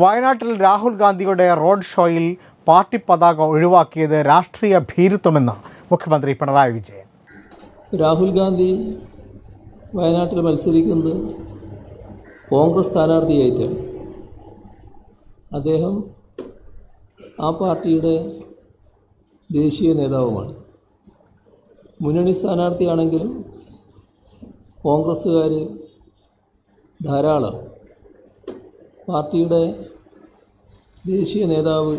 വയനാട്ടിൽ രാഹുൽ ഗാന്ധിയുടെ റോഡ് ഷോയിൽ പാർട്ടി പതാക ഒഴിവാക്കിയത് രാഷ്ട്രീയ ഭീരുത്വമെന്ന് മുഖ്യമന്ത്രി പിണറായി വിജയൻ. രാഹുൽ ഗാന്ധി വയനാട്ടിൽ മത്സരിക്കുന്നത് കോൺഗ്രസ് സ്ഥാനാർത്ഥിയായിട്ടാണ് അദ്ദേഹം ആ പാർട്ടിയുടെ ദേശീയ നേതാവുമാണ്. മുന്നണി സ്ഥാനാർത്ഥിയാണെങ്കിലും കോൺഗ്രസ്സുകാർ ധാരാളം പാർട്ടിയുടെ ദേശീയ നേതാവ്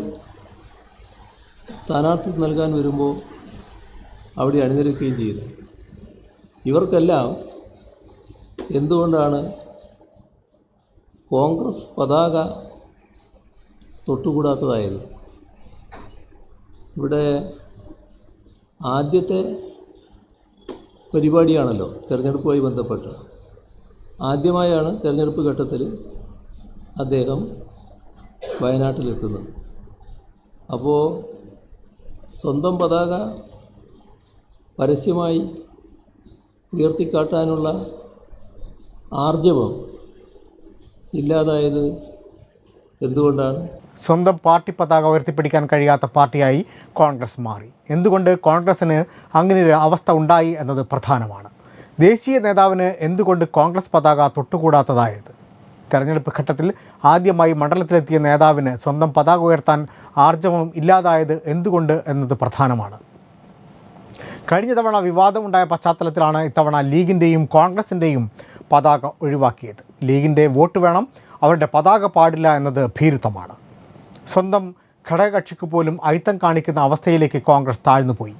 സ്ഥാനാർത്ഥിത്വം നൽകാൻ വരുമ്പോൾ അവിടെ അണിനിരക്കുകയും ചെയ്തു. ഇവർക്കെല്ലാം എന്തുകൊണ്ടാണ് കോൺഗ്രസ് പതാക തൊട്ടുകൂടാത്തതായത്? ഇവിടെ ആദ്യത്തെ പരിപാടിയാണല്ലോ തിരഞ്ഞെടുപ്പുമായി ബന്ധപ്പെട്ട്. ആദ്യമായാണ് തിരഞ്ഞെടുപ്പ് ഘട്ടത്തിൽ അദ്ദേഹം വയനാട്ടിലെത്തുന്നത് അപ്പോൾ സ്വന്തം പതാക പരസ്യമായി ഉയർത്തിക്കാട്ടാനുള്ള ആർജവം ഇല്ലാതായത് എന്തുകൊണ്ടാണ്? സ്വന്തം പാർട്ടി പതാക ഉയർത്തിപ്പിടിക്കാൻ കഴിയാത്ത പാർട്ടിയായി കോൺഗ്രസ് മാറി. എന്തുകൊണ്ട് കോൺഗ്രസ്സിന് അങ്ങനെയൊരു അവസ്ഥ ഉണ്ടായി എന്നത് പ്രധാനമാണ്. ദേശീയ നേതാവിന് എന്തുകൊണ്ട് കോൺഗ്രസ് പതാക തൊട്ടുകൂടാത്തതായത്? തെരഞ്ഞെടുപ്പ് ഘട്ടത്തിൽ ആദ്യമായി മണ്ഡലത്തിലെത്തിയ നേതാവിന് സ്വന്തം പതാക ഉയർത്താൻ ആർജവം ഇല്ലാതായത് എന്തുകൊണ്ട് എന്നത് പ്രധാനമാണ്. കഴിഞ്ഞ തവണ വിവാദമുണ്ടായ പശ്ചാത്തലത്തിലാണ് ഇത്തവണ ലീഗിന്റെയും കോൺഗ്രസിന്റെയും പതാക ഒഴിവാക്കിയത്. ലീഗിന്റെ വോട്ട് വേണം അവരുടെ പതാക പാടില്ല എന്നത് ഭീരുത്വമാണ്. സ്വന്തം ഘടകകക്ഷിക്ക് പോലും അയിത്തം കാണിക്കുന്ന അവസ്ഥയിലേക്ക് കോൺഗ്രസ് താഴ്ന്നുപോയി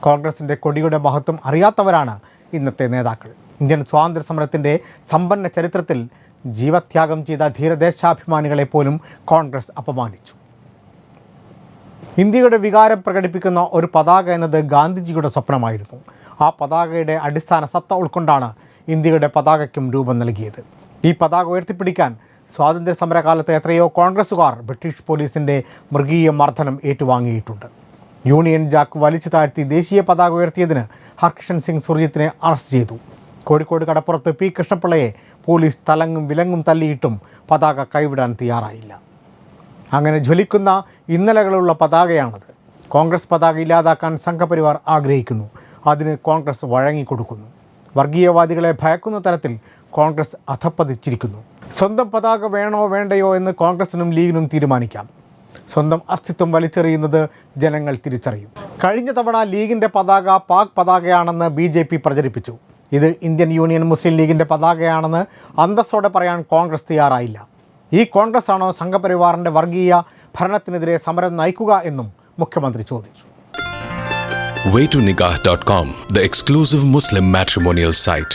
കോൺഗ്രസിന്റെ കൊടിയുടെ മഹത്വം അറിയാത്തവരാണ് ഇന്നത്തെ നേതാക്കൾ. ഇന്ത്യൻ സ്വാതന്ത്ര്യ സമരത്തിന്റെ സമ്പന്ന ചരിത്രത്തിൽ ജീവത്യാഗം ചെയ്ത ധീരദേശാഭിമാനികളെ പോലും കോൺഗ്രസ് അപമാനിച്ചു. ഇന്ത്യയുടെ വികാരം പ്രകടിപ്പിക്കുന്ന ഒരു പതാക എന്നത് ഗാന്ധിജിയുടെ സ്വപ്നമായിരുന്നു. ആ പതാകയുടെ അടിസ്ഥാന സത്ത ഉൾക്കൊണ്ടാണ് ഇന്ത്യയുടെ പതാകയ്ക്കും രൂപം നൽകിയത്. ഈ പതാക ഉയർത്തിപ്പിടിക്കാൻ സ്വാതന്ത്ര്യ സമരകാലത്ത് എത്രയോ കോൺഗ്രസ്സുകാർ ബ്രിട്ടീഷ് പോലീസിന്റെ മൃഗീയ മർദ്ദനം ഏറ്റുവാങ്ങിയിട്ടുണ്ട്. യൂണിയൻ ജാക്ക് വലിച്ചു താഴ്ത്തി ദേശീയ പതാക ഉയർത്തിയതിന് ഹർകിഷൻ സിംഗ് സുർജിത്തിനെ അറസ്റ്റ് ചെയ്തു. കോഴിക്കോട് കടപ്പുറത്ത് പി കൃഷ്ണപിള്ളയെ പോലീസ് തലങ്ങും വിലങ്ങും തല്ലിയിട്ടും പതാക കൈവിടാൻ തയ്യാറായില്ല. അങ്ങനെ ജ്വലിക്കുന്ന ഇന്നലകളുള്ള പതാകയാണത്. കോൺഗ്രസ് പതാക ഇല്ലാതാക്കാൻ സംഘപരിവാർ ആഗ്രഹിക്കുന്നു. അതിന് കോൺഗ്രസ് വഴങ്ങിക്കൊടുക്കുന്നു. വർഗീയവാദികളെ ഭയക്കുന്ന തരത്തിൽ കോൺഗ്രസ് അധപ്പതിച്ചിരിക്കുന്നു. സ്വന്തം പതാക വേണോ വേണ്ടയോ എന്ന് കോൺഗ്രസിനും ലീഗിനും തീരുമാനിക്കാം. സ്വന്തം അസ്തിത്വം വലിച്ചെറിയുന്നത് ജനങ്ങൾ തിരിച്ചറിയും. കഴിഞ്ഞ തവണ ലീഗിന്റെ പതാക പാക് പതാകയാണെന്ന് ബി പ്രചരിപ്പിച്ചു. ഇത് ഇന്ത്യൻ യൂണിയൻ മുസ്ലിം ലീഗിന്റെ പതാകയാണെന്ന് അന്തസ്സോടെ പറയാൻ കോൺഗ്രസ് തയ്യാറായില്ല ഈ കോൺഗ്രസ് ആണോ സംഘപരിവാറിന്റെ വർഗീയ ഭരണത്തിനെതിരെ സമരം നയിക്കുക എന്നും മുഖ്യമന്ത്രി ചോദിച്ചു waytonikah.com, the exclusive Muslim matrimonial site.